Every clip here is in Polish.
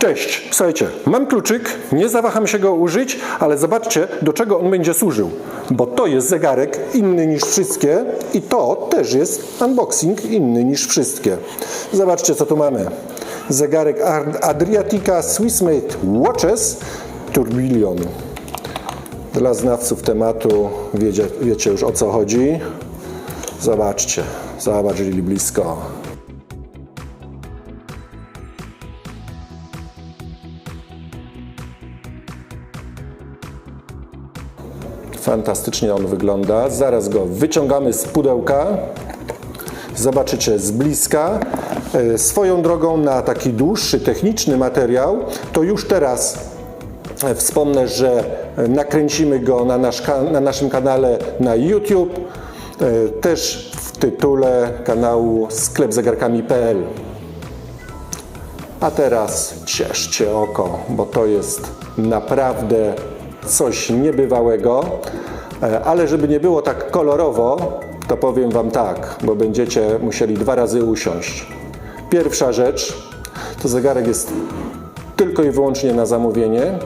Cześć, słuchajcie, mam kluczyk, nie zawaham się go użyć, ale zobaczcie, do czego on będzie służył. Bo to jest zegarek inny niż wszystkie i to też jest unboxing inny niż wszystkie. Zobaczcie, co tu mamy. Zegarek Ad- Adriatica Swissmade Watches Tourbillon. Dla znawców tematu wiecie, wiecie już o co chodzi. Zobaczcie, zobaczyli blisko. Fantastycznie on wygląda. Zaraz go wyciągamy z pudełka. Zobaczycie z bliska. E, Swoją drogą na taki dłuższy, techniczny materiał, to już teraz e, wspomnę, że e, nakręcimy go na, nasz, na naszym kanale na YouTube. Też w tytule kanału sklepzegarkami.pl. A teraz cieszcie oko, bo to jest naprawdę coś niebywałego. E, Ale żeby nie było tak kolorowo, to powiem Wam tak, bo będziecie musieli dwa razy usiąść. Pierwsza rzecz to zegarek jest tylko i wyłącznie na zamówienie.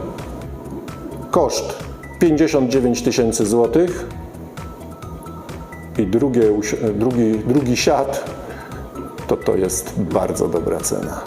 Koszt 59 tysięcy złotych. I drugie, drugi, drugi siat to to jest bardzo dobra cena.